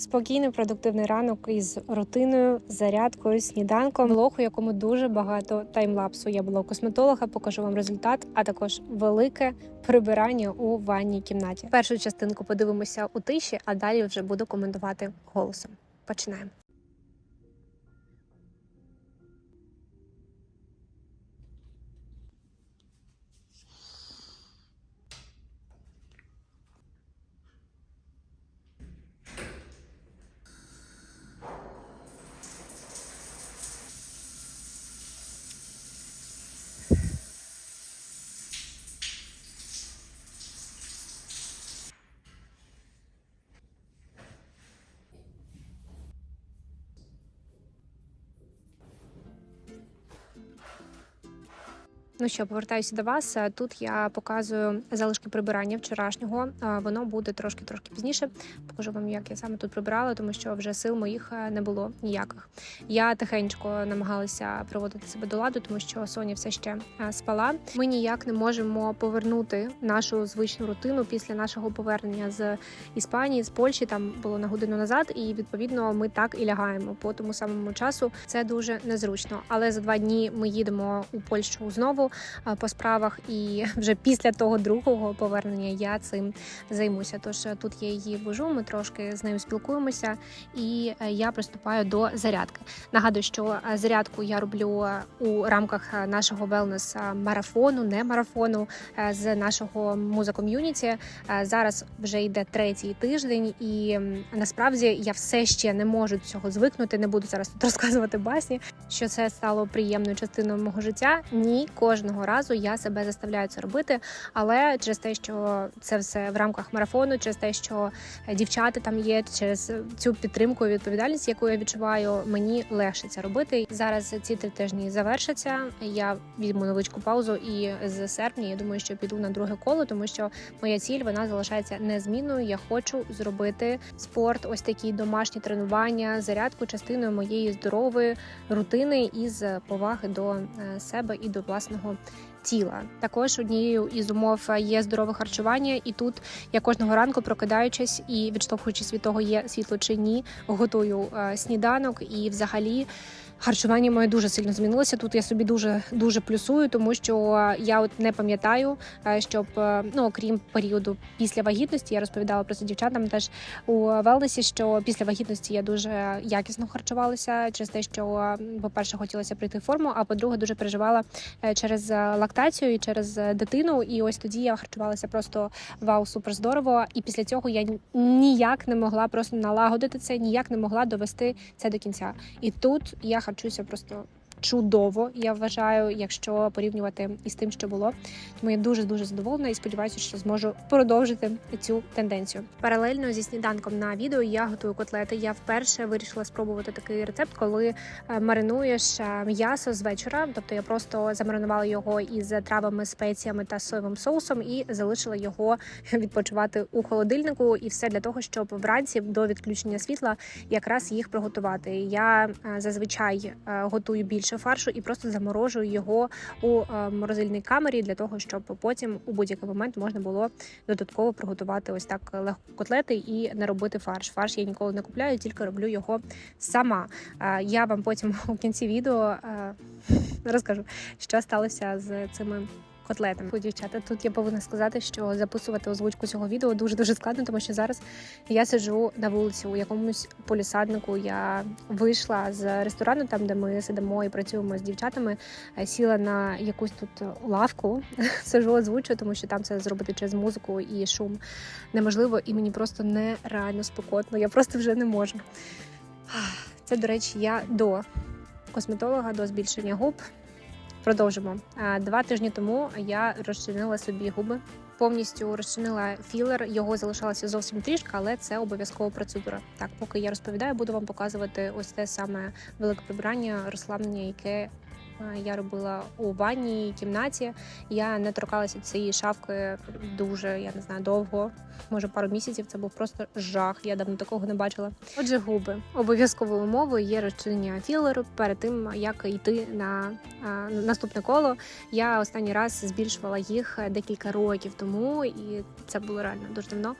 Спокійний продуктивний ранок із рутиною, зарядкою, сніданком, влог, у якому дуже багато таймлапсу. Я була у косметолога, покажу вам результат, а також велике прибирання у ванній кімнаті. Першу частинку подивимося у тиші, а далі вже буду коментувати голосом. Починаємо. Ну що, повертаюся до вас. Е, Тут я показую залишки прибирання вчорашнього. Е, Воно буде трошки трошки пізніше. Покажу вам, як я саме тут прибирала, тому що вже сил моїх е, не було ніяких. Я тихенько намагалася приводити себе до ладу, тому що Соня все ще спала. Ми ніяк не можемо повернути нашу звичну рутину після нашого повернення з Іспанії, з Польщі. Там було на годину назад, і відповідно ми так і лягаємо по тому самому часу. Це дуже незручно. Але за два дні ми їдемо у Польщу знову а, по справах, і вже після того другого повернення я цим займуся. Тож е, тут я її вожу, ми трошки з нею спілкуємося, і е, я приступаю до зарядки. Нагадую, що е, зарядку я роблю е, у рамках е, нашого велнес е, марафону, не марафону е, з нашого музиком'юніті. Е, Зараз вже йде третій тиждень, і насправді я все ще не можу цього звикнути. Не буду зараз тут розказувати басні, що це стало приємною частиною мого життя. Ні, кожного разу я себе заставляю це робити, але через те, що це все в рамках марафону, через те, що дівчата там є, через цю підтримку і відповідальність, яку я відчуваю, мені легше це робити. Зараз ці три тижні завершаться. Я візьму невеличку паузу, і з серпня я думаю, що піду на друге коло, тому що моя ціль вона залишається незмінною. Я хочу зробити спорт, ось такі домашні тренування, зарядку частиною моєї здорової рутини із поваги до е, себе і до власного. Тіла також однією із умов є здорове харчування, і тут я кожного ранку прокидаючись і відштовхуючись від того, є світло чи ні, готую е, сніданок і взагалі. Харчування моє дуже сильно змінилося. Тут я собі дуже дуже плюсую, тому що я от не пам'ятаю, е, щоб е, ну окрім періоду після вагітності, я розповідала про це дівчатам теж у велнесі, що після вагітності я дуже якісно харчувалася через те, що по-перше, хотілося прийти в форму, а по-друге, дуже переживала е, через е, лактацію і через е, дитину. І ось тоді я харчувалася просто вау, супер здорово. І після цього я ніяк не могла просто налагодити це, ніяк не могла довести це до кінця. І тут я харчуюся просто. Чудово, я вважаю, якщо порівнювати із тим, що було, тому я дуже дуже задоволена і сподіваюся, що зможу продовжити цю тенденцію. Паралельно зі сніданком на відео я готую котлети. Я вперше вирішила спробувати такий рецепт, коли е, маринуєш е, м'ясо з вечора. Тобто я просто замаринувала його із травами, спеціями та соєвим соусом і залишила його відпочивати у холодильнику. І все для того, щоб вранці до відключення світла якраз їх приготувати. Я е, зазвичай готую більше фаршу і просто заморожую його у е, морозильній камері для того, щоб потім у будь-який момент можна було додатково приготувати ось так легко котлети і не робити фарш. Фарш я ніколи не купляю, тільки роблю його сама. Е, Я вам потім у кінці відео е, розкажу, що сталося з цими. Котлетами дівчата. Тут я повинна сказати, що записувати озвучку цього відео дуже дуже складно, тому що зараз я сиджу на вулиці у якомусь полісаднику. Я вийшла з ресторану, там де ми сидимо і працюємо з дівчатами. е, Сіла на якусь тут лавку, сижу озвучую, тому що там це зробити через музику і шум неможливо, і мені просто нереально спекотно. Я просто вже не можу. Це, до речі, я до косметолога, до збільшення губ. Продовжимо. Два тижні тому я розчинила собі губи. Повністю розчинила філер, його залишалося зовсім трішки, але це обов'язкова процедура. Так, поки я розповідаю, буду вам показувати ось те саме велике прибрання, розслаблення, яке я робила у ванній кімнаті. Я не торкалася цієї шафки дуже, я не знаю, довго, може пару місяців. Це був просто жах. Я давно такого не бачила. Отже, губи обов'язковою умовою є розчинення філеру перед тим, як йти на наступне коло. Я останній раз збільшувала їх декілька років тому, і це було реально дуже давно.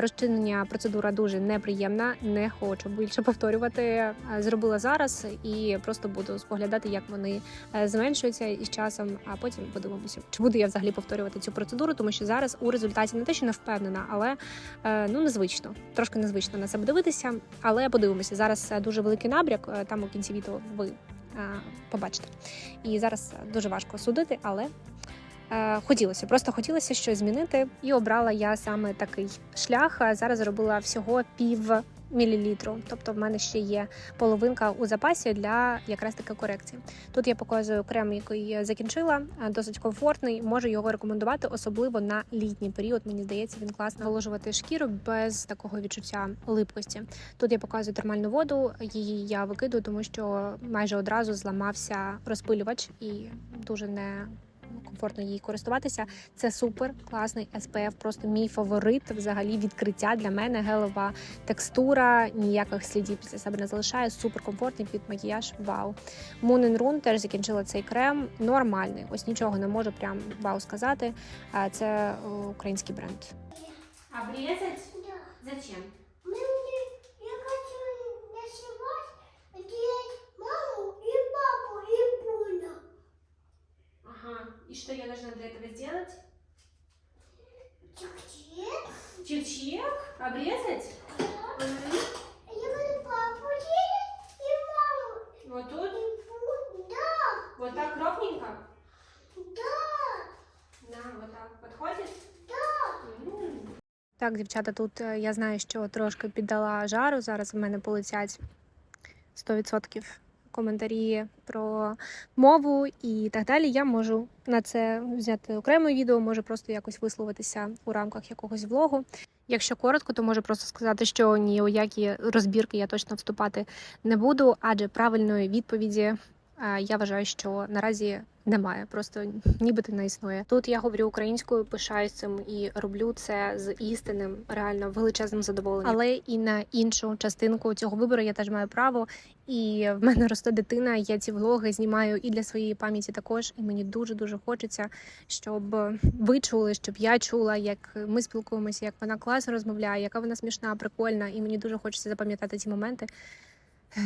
Розчинення процедура дуже неприємна. Не хочу більше повторювати. Зробила зараз і просто буду споглядати, як вони е, зменшуються із часом. А потім подивимося, чи буду я взагалі повторювати цю процедуру, тому що зараз у результаті не те, що не впевнена, але е, ну незвично, трошки незвично на себе дивитися. Але подивимося. Зараз е, дуже великий набряк. Там у кінці відео ви побачите. І зараз дуже важко судити, але. Хотілося, просто хотілося щось змінити, і обрала я саме такий шлях. Зараз зробила всього пів мілілітру. Тобто в мене ще є половинка у запасі для якраз таки корекції. Тут я показую крем, який я закінчила, е, досить комфортний. Можу його рекомендувати, особливо на літній період. Мені здається, він класно виложувати шкіру без такого відчуття липкості. Тут я показую термальну воду. Її я викидую, тому що майже одразу зламався розпилювач і дуже не. Комфортно їй користуватися. Це супер класний SPF, просто мій фаворит. Взагалі відкриття для мене гелева текстура, ніяких слідів після себе не залишає. Супер комфортний під макіяж. Вау. Moon Run теж закінчила цей крем. Нормальний. Ось нічого не можу прям вау сказати. Це е, український бренд. Обрезать? Да. Зачем? Мы мне, я хочу нашивать, делать маму и папу и Буля. Ага. И что я должна для этого сделать? Чик-чик. Чик-чик? Обрезать? Да. Я буду папу делать и маму Вот тут? и Да, Вот так ровненько? да, Да, вот так. Подходит? да. Так, дівчата, тут е, я знаю, що трошки піддала жару. Зараз в мене полетять 100% коментарі про мову і так далі. Я можу на це взяти окреме відео, можу просто якось висловитися у рамках якогось влогу. Якщо коротко, то можу просто сказати, що ні у які розбірки я точно вступати не буду, адже правильної відповіді е, я вважаю, що наразі немає, просто нібито не існує. Тут я говорю українською, пишаюсь цим і роблю це з істинним, реально величезним задоволенням. Але і на іншу частинку цього вибору я теж маю право. І в мене росте дитина. Я ці влоги знімаю і для своєї пам'яті також. І мені дуже дуже хочеться, щоб ви чули, щоб я чула, як ми спілкуємося, як вона класно розмовляє, яка вона смішна, прикольна, і мені дуже хочеться запам'ятати ці моменти.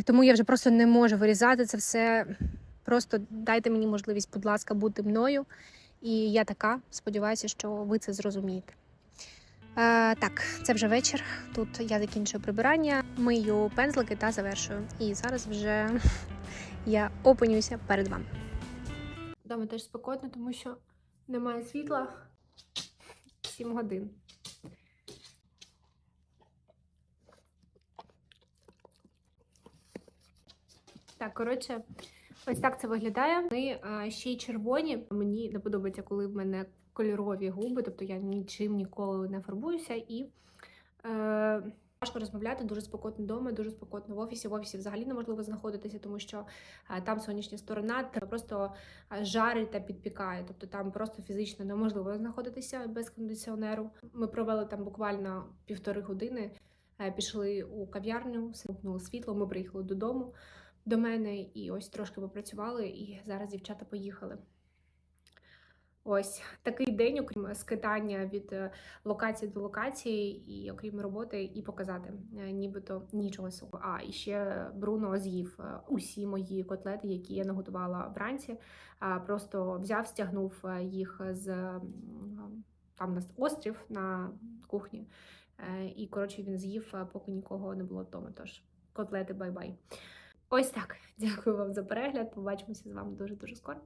Тому я вже просто не можу вирізати це все. Просто дайте мені можливість, будь ласка, бути мною. І я така. Сподіваюся, що ви це зрозумієте. Е, так, це вже вечір. Тут я закінчую прибирання, мию пензлики та завершую. І зараз вже я опинюся перед вами. Дома теж спекотно, тому що немає світла 7 годин. Так, коротше, ось так це виглядає. Вони ще й червоні. Мені не подобається, коли в мене кольорові губи, тобто я нічим ніколи не фарбуюся і. Е, Важко розмовляти дуже спокійно вдома, дуже спокійно в офісі. В офісі взагалі неможливо знаходитися, тому що там сонячна сторона просто жарить та підпікає. Тобто там просто фізично неможливо знаходитися без кондиціонеру. Ми провели там буквально півтори години. е, Пішли у кав'ярню, симкнули світло. Ми приїхали додому до мене і ось трошки попрацювали, і зараз дівчата поїхали. Ось такий день, окрім скитання від е, локації до локації, і окрім роботи, і показати е, нібито нічого собі. А і ще Бруно з'їв е, усі мої котлети, які я наготувала вранці. Просто взяв, стягнув їх з там у нас острів на кухні. І коротше він з'їв, поки нікого не було вдома. Тож котлети бай-бай. Ось так. Дякую вам за перегляд. Побачимося з вами дуже дуже скоро.